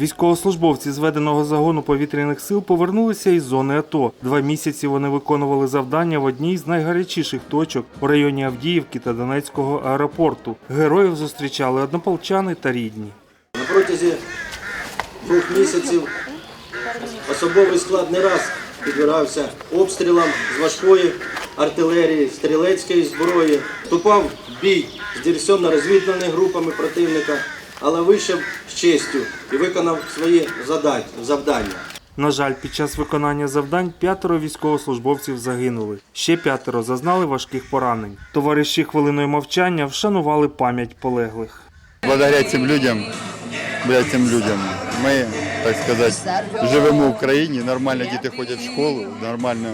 Військовослужбовці зведеного загону повітряних сил повернулися із зони АТО. Два місяці вони виконували завдання в одній з найгарячіших точок у районі Авдіївки та Донецького аеропорту. Героїв зустрічали однополчани та рідні. На протязі двох місяців особовий склад не раз підвирався обстрілам з важкої артилерії, стрілецької зброї, вступав бій з диверсійно-розвідувальними групами противника, але вийшов з честю і виконав свої завдання. На жаль, під час виконання завдань п'ятеро військовослужбовців загинули. Ще п'ятеро зазнали важких поранень. Товариші хвилиною мовчання вшанували пам'ять полеглих. Благодаря цим людям, благодаря цим людям, ми, так сказати, живемо в країні, нормально діти ходять в школу, нормально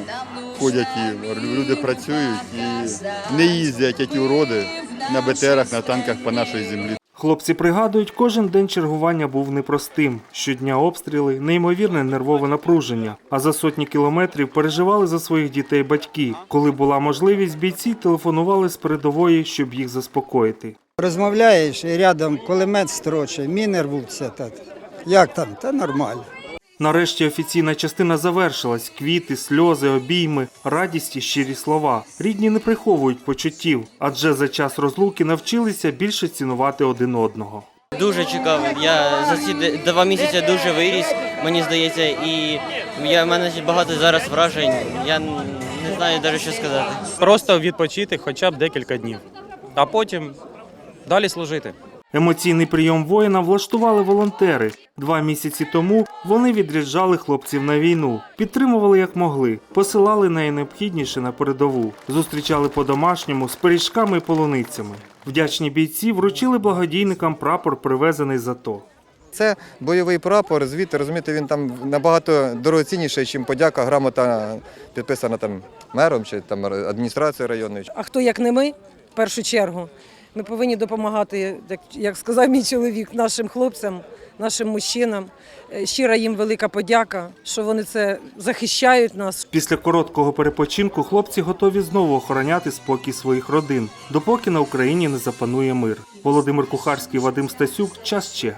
ходять і люди працюють і не їздять ті уроди на БТРах, на танках по нашій землі. Хлопці пригадують, кожен день чергування був непростим. Щодня обстріли, неймовірне нервове напруження. А за сотні кілометрів переживали за своїх дітей батьки. Коли була можливість, бійці телефонували з передової, щоб їх заспокоїти. Розмовляєш і рядом кулемет строче, міни рвуться. Та, як там? Та нормально. Нарешті офіційна частина завершилась. Квіти, сльози, обійми, радість і щирі слова. Рідні не приховують почуттів, адже за час розлуки навчилися більше цінувати один одного. Дуже чекав. Я за ці два місяці дуже виріс, мені здається, і я в мене багато зараз вражень. Я не знаю навіть що сказати. Просто відпочити хоча б декілька днів, а потім далі служити. Емоційний прийом воїна влаштували волонтери. Два місяці тому вони відряджали хлопців на війну, підтримували як могли, посилали найнеобхідніше на передову, зустрічали по-домашньому з пиріжками і полуницями. Вдячні бійці вручили благодійникам прапор, привезений з АТО. Це бойовий прапор, звідти, розумієте, він там набагато дорогоцінніший, ніж подяка, грамота підписана там мером чи там адміністрацією районною. А хто як не ми, в першу чергу, ми повинні допомагати, як, як сказав мій чоловік, нашим хлопцям, нашим мужчинам. Е, Щира їм велика подяка, що вони це захищають нас, Після короткого перепочинку хлопці готові знову охороняти спокій своїх родин, допоки на Україні не запанує мир. Володимир Кухарський, Вадим Стасюк. Час ще.